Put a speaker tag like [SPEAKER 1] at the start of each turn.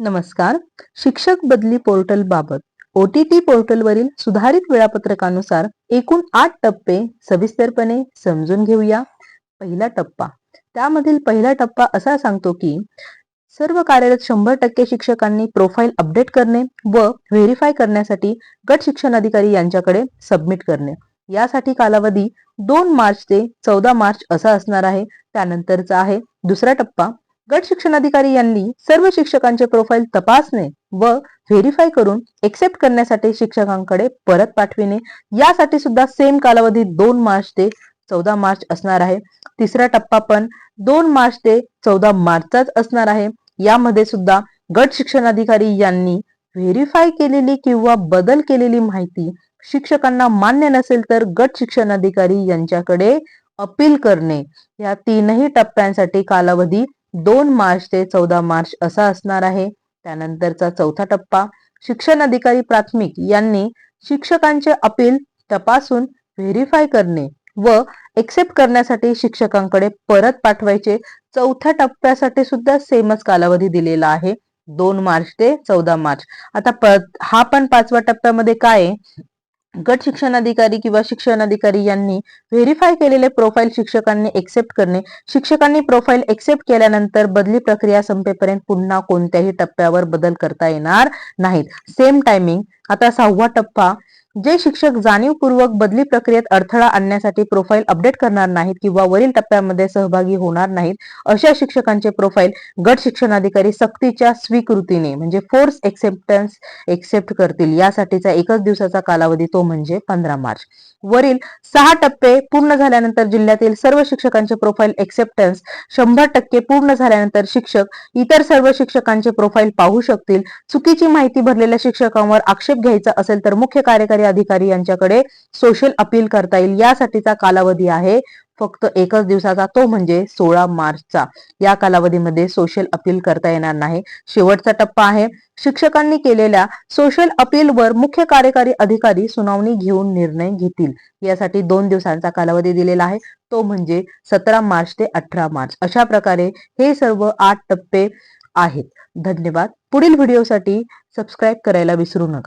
[SPEAKER 1] नमस्कार. शिक्षक बदली पोर्टल बाबत ओ टी टी पोर्टलवरील सुधारित वेळापत्रकानुसार एकूण आठ टप्पे सविस्तरपणे समजून घेऊया. पहिला टप्पा. त्यामधील पहिला टप्पा असा सांगतो की सर्व कार्यरत शंभर टक्के शिक्षकांनी प्रोफाईल अपडेट करणे व व्हेरीफाय करण्यासाठी गट शिक्षण अधिकारी यांच्याकडे सबमिट करणे. यासाठी कालावधी दोन मार्च ते चौदा मार्च असा असणार आहे. त्यानंतरचा आहे दुसरा टप्पा. गट शिक्षणाधिकारी यांनी सर्व शिक्षकांचे प्रोफाईल तपासणे व व्हेरीफाय करून एक्सेप्ट करण्यासाठी शिक्षकांकडे परत पाठविणे. यासाठी सुद्धा सेम कालावधी दोन मार्च ते चौदा मार्च असणार आहे. तिसरा टप्पा पण दोन मार्च ते चौदा मार्चचाच असणार आहे. यामध्ये सुद्धा गट शिक्षणाधिकारी यांनी व्हेरीफाय केलेली किंवा बदल केलेली माहिती शिक्षकांना मान्य नसेल तर गट शिक्षणाधिकारी यांच्याकडे अपील करणे. या तीनही टप्प्यांसाठी कालावधी दोन मार्च ते चौदा मार्च असा असणार आहे. त्यानंतरचा चौथा टप्पा शिक्षण अधिकारी प्राथमिक यांनी शिक्षकांचे अपील तपासून व्हेरीफाय करणे व एक्सेप्ट करण्यासाठी शिक्षकांकडे परत पाठवायचे. चौथ्या टप्प्यासाठी सुद्धा सेमच कालावधी दिलेला आहे. दोन मार्च ते चौदा मार्च. आता हा पण पाचव्या टप्प्यामध्ये काय आहे? गट शिक्षण अधिकारी किंवा शिक्षण अधिकारी यांनी व्हेरीफाय केलेले प्रोफाईल शिक्षकांनी एक्सेप्ट करणे. शिक्षकांनी प्रोफाईल एक्सेप्ट केल्यानंतर बदली प्रक्रिया संपेपर्यंत पुन्हा कोणत्याही टप्प्यावर बदल करता येणार नाहीत. सेम टायमिंग आता सहावा टप्पा जे शिक्षक जाणीवपूर्वक बदली प्रक्रियेत अडथळा आणण्यासाठी प्रोफाईल अपडेट करणार नाहीत किंवा वरील टप्प्यामध्ये सहभागी होणार नाहीत अशा शिक्षकांचे प्रोफाईल गट शिक्षणाधिकारी सक्तीच्या स्वीकृतीने म्हणजे फोर्स एक्सेप्टन्स एक्सेप्ट करतील. यासाठीचा एकच दिवसाचा कालावधी तो म्हणजे पंधरा मार्च. वरील सहा टप्पे पूर्ण झाल्यानंतर जिल्ह्यातील सर्व शिक्षकांचे प्रोफाईल एक्सेप्टन्स शंभर टक्के पूर्ण झाल्यानंतर शिक्षक इतर सर्व शिक्षकांचे प्रोफाईल पाहू शकतील. चुकीची माहिती भरलेल्या शिक्षकांवर आक्षेप घ्यायचा असेल तर मुख्य कार्यकारी अधिकारी यांच्याकडे सोशल अपील करता येईल यासाठीचा कालावधी आहे फक्त एकच दिवसाचा तो म्हणजे सोळा मार्चचा. या कालावधीमध्ये सोशल अपील करता येणार नाही. शेवटचा टप्पा आहे. शिक्षकांनी केलेल्या सोशल अपीलवर मुख्य कार्यकारी अधिकारी सुनावणी घेऊन निर्णय घेतील. यासाठी दोन दिवसांचा कालावधी दिलेला आहे. तो म्हणजे सतरा मार्च ते अठरा मार्च. अशा प्रकारे हे सर्व आठ टप्पे आहेत. धन्यवाद. पुढील व्हिडिओसाठी सबस्क्राईब करायला विसरू नका.